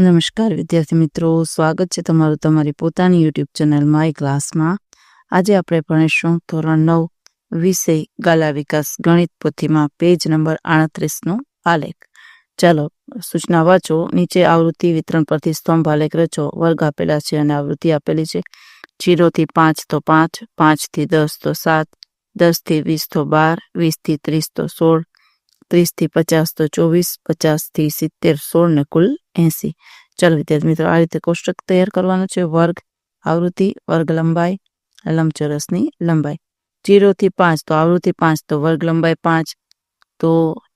નમસ્કાર, વિદ્યાર્થી મિત્રો. સ્વાગત છે તમારું તમારી પોતાની યુટ્યુબ ચેનલ માય ક્લાસમાં. આજે આપણે ભણીશું ધોરણ નવ, વિષય ગાલા વિકાસ, ગણિત પોથીમાં, પેજ નંબર આડત્રીસનો આલેખ. ચાલો, સૂચના વાંચો. નીચે આવૃત્તિ વિતરણ પરથી સ્તંભ આલેખ રચો. વર્ગ આપેલા છે અને આવૃત્તિ આપેલી છે. જીરોથી પાંચ તો પાંચ, પાંચથી દસ તો સાત, દસથી વીસ તો બાર, વીસથી ત્રીસ તો સોળ ત્રીસથી પચાસ તો ચોવીસ, પચાસથી સિત્તેર સોળ ને કુલ એંસી. ચાલો વિદ્યાર્થી મિત્રો, આ રીતે કોષ્ટક તૈયાર કરવાનું છે. વર્ગ, આવૃત્તિ, વર્ગ લંબાઈ, લંબચોરસની લંબાઈ. જીરોથી પાંચ તો આવૃત્તિ પાંચ, તો વર્ગ લંબાઈ પાંચ, તો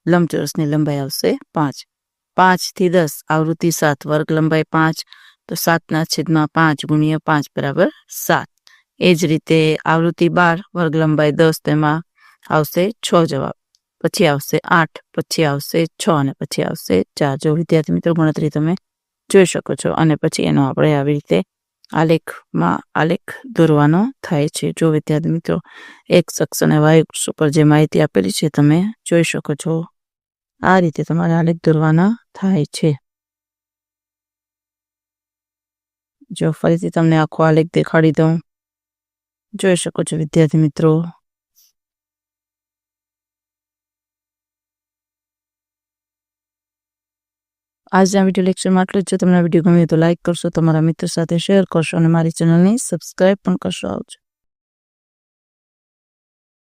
લંબચોરસની લંબાઈ આવશે પાંચ. પાંચથી દસ, આવૃત્તિ સાત, વર્ગ લંબાઈ પાંચ, તો સાતના છેદમાં પાંચ ગુણ્યા પાંચ બરાબર સાત. એ જ રીતે આવૃત્તિ બાર, વર્ગ લંબાઈ દસ, તેમાં આવશે છ જવાબ. પછી આવશે આઠ, પછી આવશે છ અને પછી આવશે ચાર. જો વિદ્યાર્થી મિત્રો ગણતરી તમે જોઈ શકો છો. અને પછી એનો આપણે આવી રીતે આલેખમાં આલેખ દોરવાનો થાય છે. જો વિદ્યાર્થી મિત્રો એક અક્ષ અને વાયુ ઉપર જે માહિતી આપેલી છે તમે જોઈ શકો છો. આ રીતે તમારે આલેખ દોરવાના થાય છે. જો ફરીથી તમને આખો આલેખ દેખાડી દઉં. જોઈ શકો છો વિદ્યાર્થી મિત્રો. આજના વીડિયો લેક્ચરમાં આટલું જ. જો તમને વીડિયો ગમ્યો તો લાઇક કરશો, તમારા મિત્રો સાથે શેર કરશો અને મારી ચેનલને સબસ્ક્રાઈબ પણ કરશો આવજો.